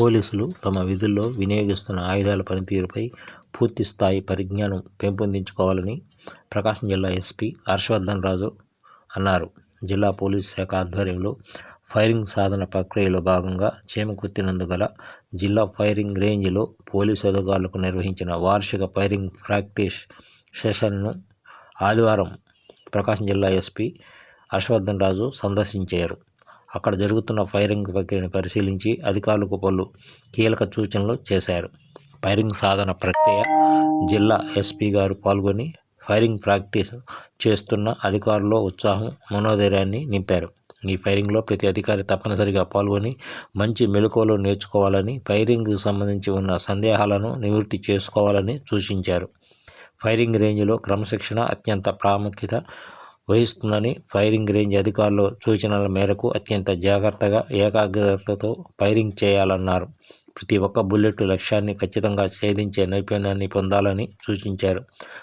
పోలీసులు తమ విధుల్లో వినియోగిస్తున్న ఆయుధాల పనితీరుపై పూర్తిస్థాయి పరిజ్ఞానం పెంపొందించుకోవాలని ప్రకాశం జిల్లా ఎస్పీ హర్షవర్ధన్ రాజు అన్నారు. జిల్లా పోలీసు శాఖ ఆధ్వర్యంలో ఫైరింగ్ సాధన ప్రక్రియలో భాగంగా చేమకుత్తినందు గల జిల్లా ఫైరింగ్ రేంజ్లో పోలీసు అధికారులకు నిర్వహించిన వార్షిక ఫైరింగ్ ప్రాక్టీస్ సెషన్ను ఆదివారం ప్రకాశం జిల్లా ఎస్పీ హర్షవర్ధన్ రాజు సందర్శించారు. అక్కడ జరుగుతున్న ఫైరింగ్ ప్రక్రియను పరిశీలించి అధికారులకు పలు కీలక సూచనలు చేశారు. ఫైరింగ్ సాధన ప్రక్రియ జిల్లా ఎస్పీ గారు పాల్గొని ఫైరింగ్ ప్రాక్టీస్ చేస్తున్న అధికారుల్లో ఉత్సాహం, మనోధైర్యాన్ని నింపారు. ఈ ఫైరింగ్లో ప్రతి అధికారి తప్పనిసరిగా పాల్గొని మంచి మెలకువలు నేర్చుకోవాలని, ఫైరింగ్కు సంబంధించి ఉన్న సందేహాలను నివృత్తి చేసుకోవాలని సూచించారు. ఫైరింగ్ రేంజ్లో క్రమశిక్షణ అత్యంత ప్రాముఖ్యత వహిస్తుందని, ఫైరింగ్ రేంజ్ అధికారుల సూచనల మేరకు అత్యంత జాగ్రత్తగా, ఏకాగ్రతతో ఫైరింగ్ చేయాలన్నారు. ప్రతి ఒక్క బుల్లెట్ లక్ష్యాన్ని ఖచ్చితంగా ఛేదించే నైపుణ్యాన్ని పొందాలని సూచించారు.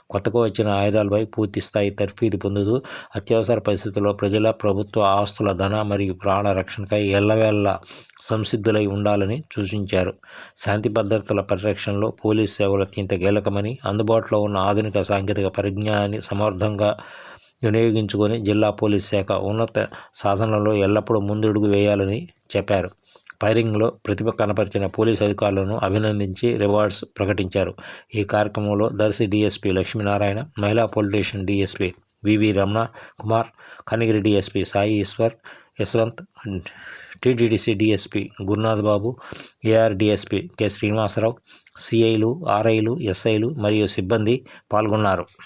కొత్తగా వచ్చిన ఆయుధాలపై పూర్తిస్థాయి తర్ఫీదు పొందుతూ అత్యవసర పరిస్థితుల్లో ప్రజల, ప్రభుత్వ ఆస్తుల, ధన మరియు ప్రాణ రక్షణకై ఎల్లవేళలా సంసిద్ధులై ఉండాలని సూచించారు. శాంతి భద్రతల పరిరక్షణలో పోలీస్ సేవలు అత్యంత కీలకమని, అందుబాటులో ఉన్న ఆధునిక సాంకేతిక పరిజ్ఞానాన్ని సమర్థంగా వినియోగించుకొని జిల్లా పోలీస్ శాఖ ఉన్నత సాధనలో ఎల్లప్పుడూ ముందడుగు వేయాలని చెప్పారు. ఫైరింగ్లో ప్రతిభ కనపరిచిన పోలీసు అధికారులను అభినందించి రివార్డ్స్ ప్రకటించారు. ఈ కార్యక్రమంలో దర్శి డీఎస్పీ లక్ష్మీనారాయణ, మహిళా police station DSP VV Ramana Kumar, Kanigiri DSP Sai Eswar, Yashwant, TTDC DSP Gurunath Babu, AR DSP K. Srinivasa Rao, సీఐలు, ఆర్ఐలు, ఎస్ఐలు మరియు సిబ్బంది పాల్గొన్నారు.